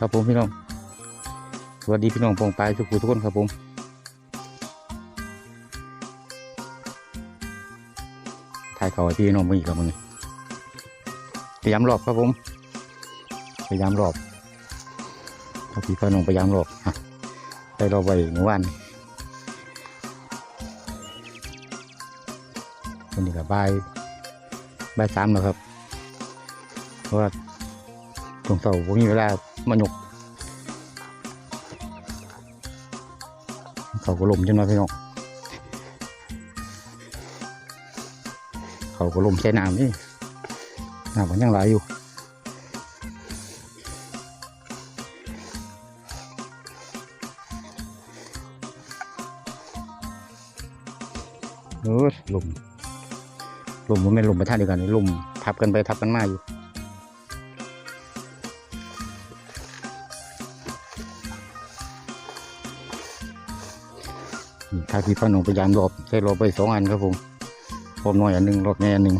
ครับผมพี่น้อง สวัสดีพี่น้องปองปลายทุกผู้ทุกคนครับผมถ่ายเขาให้พี่น้องมาอีกแล้วมึงพยายามรอบครับผมพยายามรอบเอาพี่พ่น้องพยายามรอบอะได้รอบไว้เมื่อวานวันนี้ก็บ่ายบ่ายสามแล้วครับเพราะว่าตรงเสาผมมีเวลาายกเขาก็ลมจนมาพี่น้องเขาก็ลมใช้น้ำนี่น้ำมันยังไหลอยู่เออลมลมมันไม่นลมไปท่าเดียวกันนี่ลมทับกันไปทับกันมาอยู่าพี่พ่อหนุ่มพยายามหลบใช้หลบไปสองอันครับผมหลบหน่อยอันหนึ่งหลบแง่อันหนึ่ง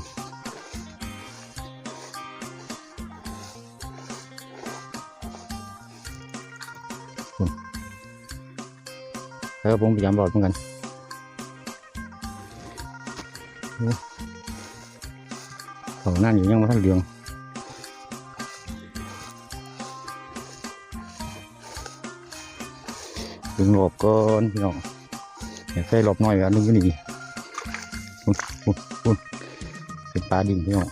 แล้วผมพยายามหลบเหมือนกันโอ้เขานั่นอยู่ยังมาท่านเรืองถึงหลบก่อนพี่น้อง ใส่หลบหน่อยอันนึงก็นี่ปุ่นปุ่นปุ่นเป็นปลาดิ่งพี่น้อง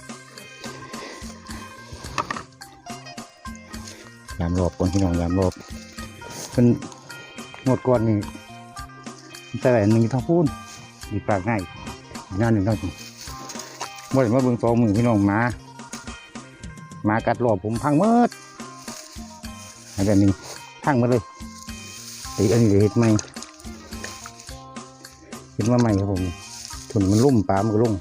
ยามหลบก่อนพี่น้องยามหลบเป็นหมดก่อนนี่แต่อันหนึงทั้งพูนมีปลาง่ายหน้าหนึ่งทั้งพูนเมื่อไหร่มาเบิ่งสองมือพี่น้องมามากัดหลบผมพังเมื่ออันเดียวหนึ่งพังมาเลยตีอันนี้เดียวเห็ดไหม ขึ้นมาใหม่ครับผมถุนมันลุ่มปลามันก็ลุ่ม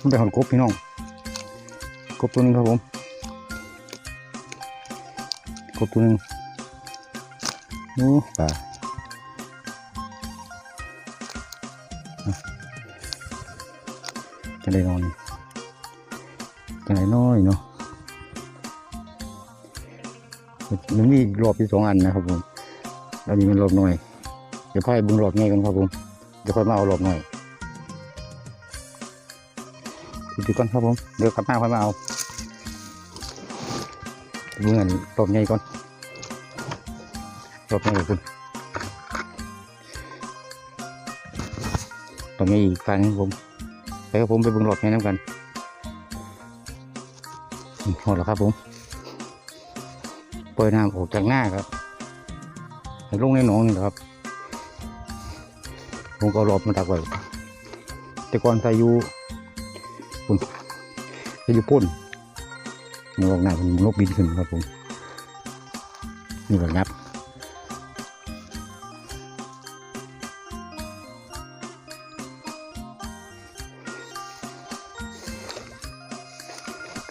มันเป็นหอนกบพี่น้อง กบตัวหนึงครับผม กบตัวหนึงโอ้ปลาอะจะได้นอนจะได้น้อยเนาะ มันมีรอบที่สองอันนะครับผมอันนี้มันรอบหน่อยเดี๋ยวพ่อให้เบึงรอบง่ายกันครับผมเดี๋ยวค่อยมาเอารอบหน่อยดูก่อนครับผมเดี๋ยวกลับมาค่อยมาเอาเบึงอันรอบง่ายก่อนรอบง่ายคุณรอบง่ายอีกครั้งครับผมไปครับผมไปบึงรอบง่ายน้ำกันหมดแล้วครับผม ปล่อยน้ำออกจากหน้าครับให้ลงในหนองนี่ครับผมก็เอารอบมาดักไว้แต่ก่อนใส่อยูปุ่นใส่อยูพ่นมันออกหน้ามันนกบินขึ้นครับผมนี่แบบงับ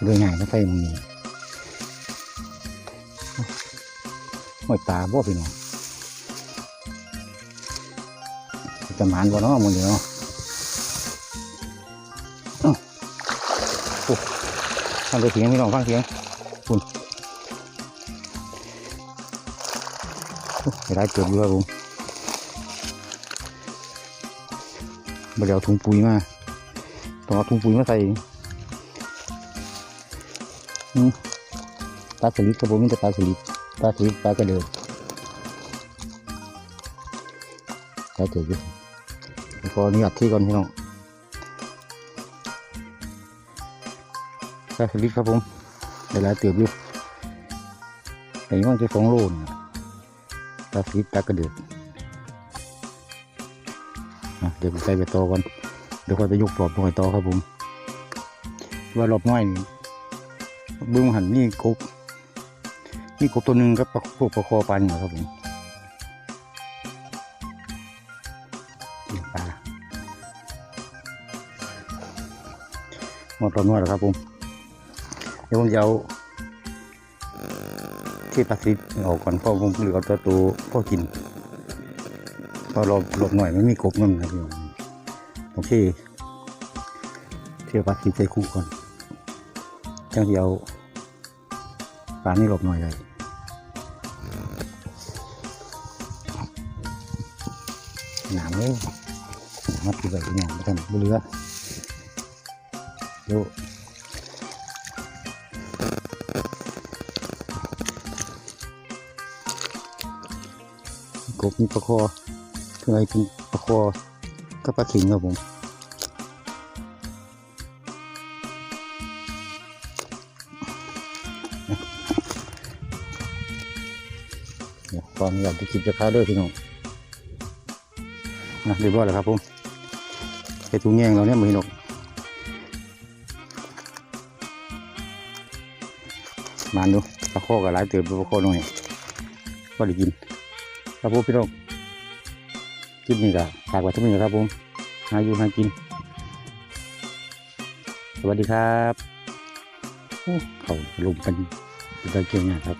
เลยง่ายนะใส่มันนี่ ห้อยปลาบ่พี่น้องจะหมานบ่เนาะมันเดียวเนาะฟังเสียงพี่น้องฟังเสียงคุณได้เกิดอยู่ครับผมมาเดี๋ยวถุงปุ๋ยมาต้องเอาถุงปุ๋ยมาใส่อืมปลาสลิดครับผมมีแต่ปลาสลิด ปลาสีปลากระเดือกปลาเถือกแล้วก็นี่อัดที่ก่อนพี่น้องปลาสลิดครับผมเดี๋ยวหลายเตือบอยู่แต่ยังมันจะสองโลนะปลาสลิดปลากระเดือกเดี๋ยวไปใส่ไปต่อก่อนเดี๋ยวค่อยไปยกปลอบหน่อยต่อครับผมว่ารอบน้อยนี่บื้งหันนี่กบ นี่กบตัวหนึ่งก็ประพวกประคอปลานี่แหละครับผมปลาหมดตอนนวดแล้วครับผมเดี๋ยวผมจะเอาที่ปลาซิดออกก่อนเพราะผมเหลือตัวตัวพ่อกินพอหลบหลบหน่อยไม่มีกบนั่นครับพี่โอเคเคชื่อปลาขีดใส่คู่ก่อนจังสิเอา ปลานี่หลบหน่อยเลยหนามเลยมัดที่ไว้เนี่ยไม่ทันบ่เหลือดี๋ยวกบมีปลาคอเพื่อให้กินปลาคอกับปลาขิงครับผม ความอยากจะกินจะค้าด้วยพี่น้องนะเรียบร้อยแล้วครับผมไปถุงแยงเราเนี่ยมือหนกมาดูปลาโคกับหลายเติบปลาโคหน่อยก็ได้กินครับผมพี่น้องคลิปนี้ก็ฝากไว้ที่นี่ครับผมหาอยู่หากิน สวัสดีครับ เขาลุมกันเป็นตะเกียงนะครับ